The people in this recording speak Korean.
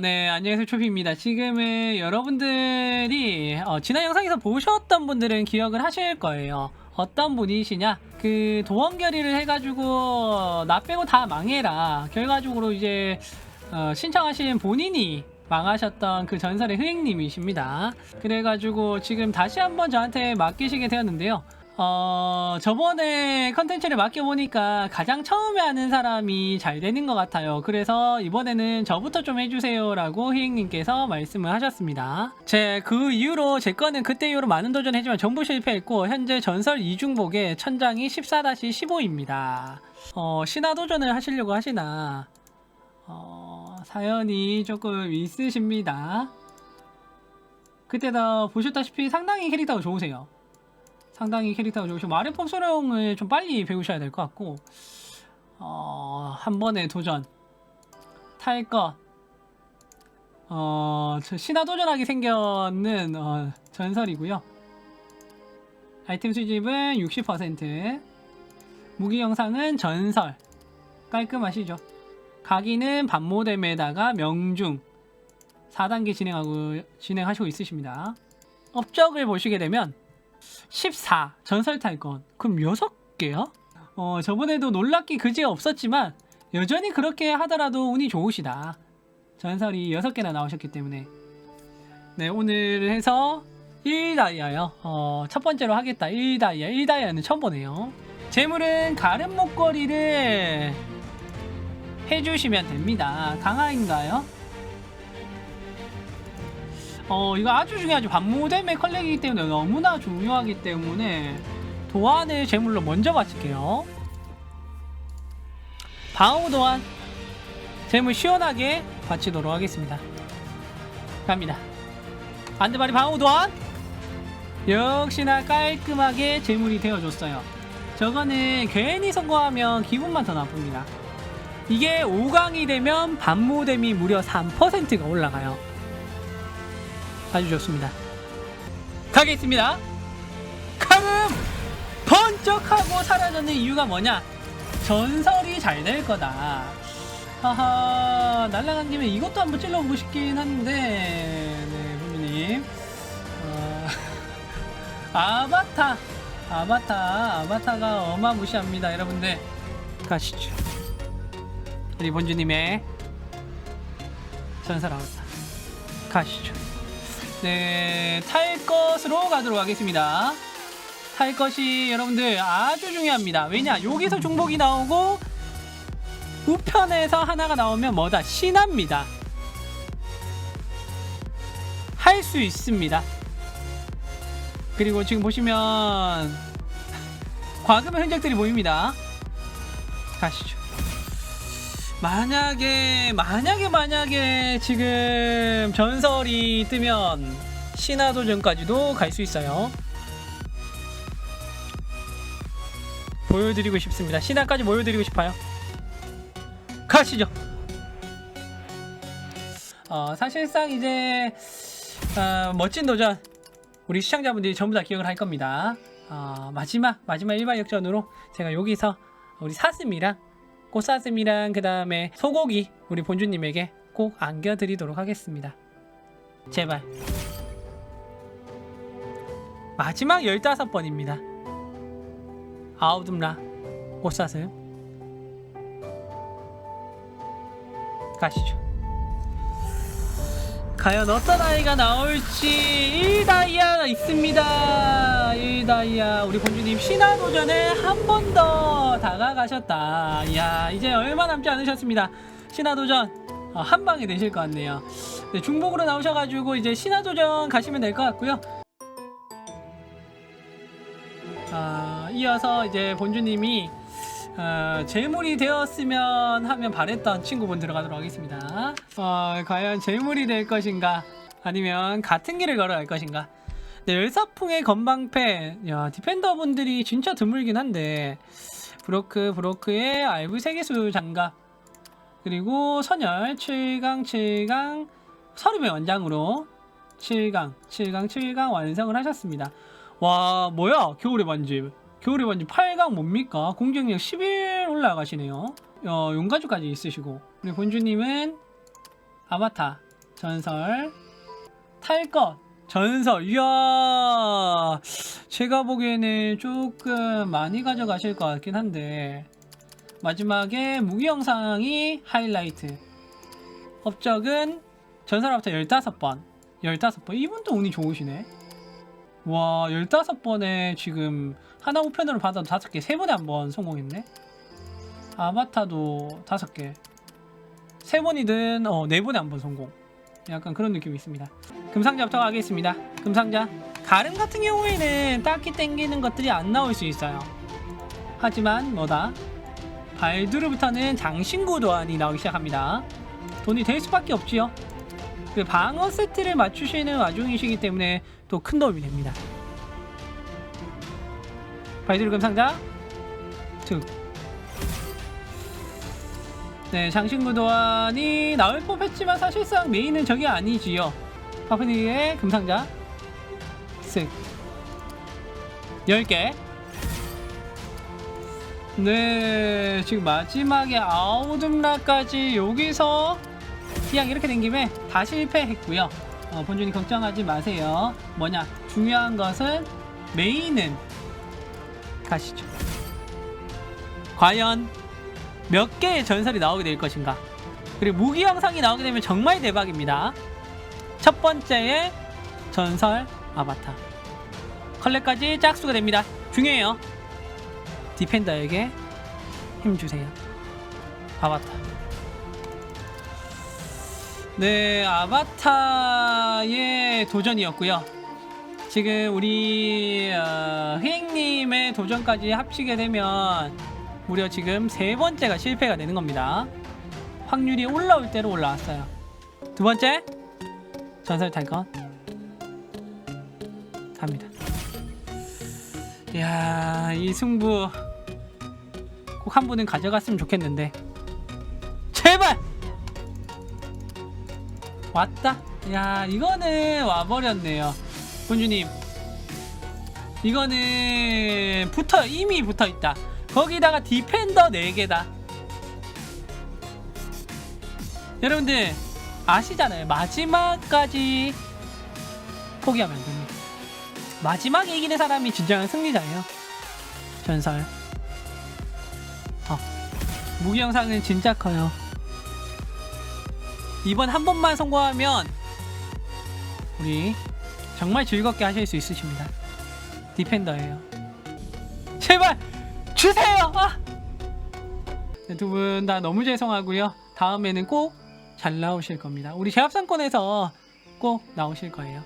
네, 안녕하세요. 초피입니다. 지금은 여러분들이 어, 지난 영상에서 보셨던 분들은 기억을 하실 거예요. 어떤 분이시냐? 그 도원 결의를 해가지고 나 빼고 다 망해라. 결과적으로 이제 어, 신청하신 본인이 망하셨던 그 전설의 흐행님이십니다. 그래가지고 지금 다시 한번 저한테 맡기시게 되었는데요. 어, 저번에 컨텐츠를 맡겨보니까 가장 처음에 하는 사람이 잘 되는 것 같아요. 그래서 이번에는 저부터 좀 해주세요라고 희행님께서 말씀을 하셨습니다. 제 그 이후로 제 거는 그때 이후로 많은 도전했지만 전부 실패했고, 현재 전설 이중복의 천장이 14-15입니다. 어, 신화 도전을 하시려고 하시나, 어, 사연이 조금 있으십니다. 그때도 보셨다시피 상당히 캐릭터가 좋으세요. 상당히 캐릭터가 좋으시고 마르폼 소령을 좀 빨리 배우셔야 될 것 같고 어, 한 번에 도전 탈 것. 어, 저 신화 도전하게 생겼는 어, 전설이고요. 아이템 수집은 60%. 무기 영상은 전설. 깔끔하시죠? 각인은 반모뎀에다가 명중 4단계 진행하고 진행하시고 있으십니다. 업적을 보시게 되면 14 전설 탈건. 그럼 6개요? 어 저번에도 놀랍기 그지가 없었지만 여전히 그렇게 하더라도 운이 좋으시다. 전설이 6개나 나오셨기 때문에. 네 오늘 해서 1다이아요. 어, 첫 번째로 하겠다. 1다이아. 1다이아는 처음 보네요. 재물은 가름 목걸이를 해주시면 됩니다. 강화인가요? 어 이거 아주 중요하죠. 반모뎀의 컬렉이기 때문에 너무나 중요하기 때문에 도안을 제물로 먼저 바칠게요. 방어 도안 제물 시원하게 바치도록 하겠습니다. 갑니다. 안드바리 방어 도안! 역시나 깔끔하게 제물이 되어줬어요. 저거는 괜히 성공하면 기분만 더 나쁩니다. 이게 5강이 되면 반모뎀이 무려 3%가 올라가요 아주 좋습니다. 가겠습니다. 카름 번쩍하고 사라졌는 이유가 뭐냐? 전설이 잘 될 거다. 하하 날라간 김에 이것도 한번 찔러보고 싶긴 한데 네 부모님 어, 아바타 아바타 아바타가 어마무시합니다 여러분들 가시죠 우리 본주님의 전설 아바타 가시죠 네, 탈 것으로 가도록 하겠습니다. 탈 것이 여러분들 아주 중요합니다. 왜냐? 여기서 중복이 나오고 우편에서 하나가 나오면 뭐다? 신합니다. 할 수 있습니다. 그리고 지금 보시면 과금의 흔적들이 보입니다. 가시죠. 만약에 만약에 만약에 지금 전설이 뜨면 신화 도전까지도 갈 수 있어요. 보여드리고 싶습니다. 신화까지 보여드리고 싶어요. 가시죠. 어, 사실상 이제 어, 멋진 도전 우리 시청자분들이 전부 다 기억을 할 겁니다. 어, 마지막 마지막 일반 역전으로 제가 여기서 우리 사슴이랑 꽃사슴이랑 그 다음에 소고기 우리 본주님에게 꼭 안겨드리도록 하겠습니다. 제발. 마지막 15번입니다. 아우둠라 꽃사슴 가시죠. 과연 어떤 아이가 나올지 1다이아가 있습니다. 1다이아 우리 본주님 신화 도전에 한 번 더 다가가셨다. 이야 이제 얼마 남지 않으셨습니다. 신화 도전 어, 한 방에 되실 것 같네요. 네, 중복으로 나오셔가지고 이제 신화 도전 가시면 될 것 같고요. 아, 이어서 이제 본주님이 어, 재물이 되었으면 하면 바랬던 친구분 들어가도록 하겠습니다. 어, 과연 재물이 될 것인가? 아니면 같은 길을 걸어갈 것인가? 네, 열사풍의 건방패, 야, 디펜더 분들이 진짜 드물긴 한데, 브로크, 브로크의 알브 세계수 장갑, 그리고 선열, 7강, 7강, 서름의 원장으로 7강, 7강, 7강 완성을 하셨습니다. 와, 뭐야? 겨울의 반집. 겨울의 반지 8강 뭡니까? 공격력 11 올라가시네요. 어, 용가주까지 있으시고 우리 본주님은 아바타 전설 탈것 전설. 이야 제가 보기에는 조금 많이 가져가실 것 같긴 한데 마지막에 무기 영상이 하이라이트. 업적은 전설부터 15번. 15번. 이분도 운이 좋으시네. 와 15번에 지금 하나 우편으로 받아도 5개 3번에 한 번 성공했네. 아바타도 5개. 3번이든 어 4번에 한 번 성공 약간 그런 느낌이 있습니다. 금상자부터 가겠습니다. 금상자. 가름 같은 경우에는 딱히 땡기는 것들이 안 나올 수 있어요. 하지만 뭐다? 발두르부터는 장신구 도안이 나오기 시작합니다. 돈이 될 수밖에 없지요. 그 방어 세트를 맞추시는 와중이시기 때문에 또 큰 도움이 됩니다. 발두르 금상자. 특 네, 장신구 도안이 나올 법했지만 사실상 메인은 저게 아니지요. 파프니의 금상자 쓱 10개 네, 지금 마지막에 아우둠라까지 여기서 그냥 이렇게 된 김에 다 실패했고요. 어, 본준이 걱정하지 마세요. 뭐냐, 중요한 것은 메인은 가시죠. 과연 몇 개의 전설이 나오게 될 것인가. 그리고 무기 영상이 나오게 되면 정말 대박입니다. 첫 번째의 전설 아바타. 컬렉까지 짝수가 됩니다. 중요해요. 디펜더에게 힘 주세요. 아바타. 네, 아바타의 도전이었고요. 지금 우리 어, 휘행님의 도전까지 합치게 되면 무려 지금 세 번째가 실패가 되는 겁니다. 확률이 올라올 대로 올라왔어요. 두 번째 전설 탈것 갑니다. 이야 이 승부 꼭 한 분은 가져갔으면 좋겠는데 제발 왔다. 야 이거는 와버렸네요. 본주님 이거는 붙어 이미 붙어 있다. 거기다가 디펜더 4개다. 여러분들 아시잖아요. 마지막까지 포기하면 안 됩니다. 마지막에 이기는 사람이 진정한 승리자예요. 전설. 어. 무기 영상은 진짜 커요. 이번 한 번만 성공하면 우리 정말 즐겁게 하실 수 있으십니다. 디펜더예요. 제발 주세요. 아! 네, 두분 다 너무 죄송하고요. 다음에는 꼭 잘 나오실 겁니다. 우리 제합상권에서 꼭 나오실 거예요.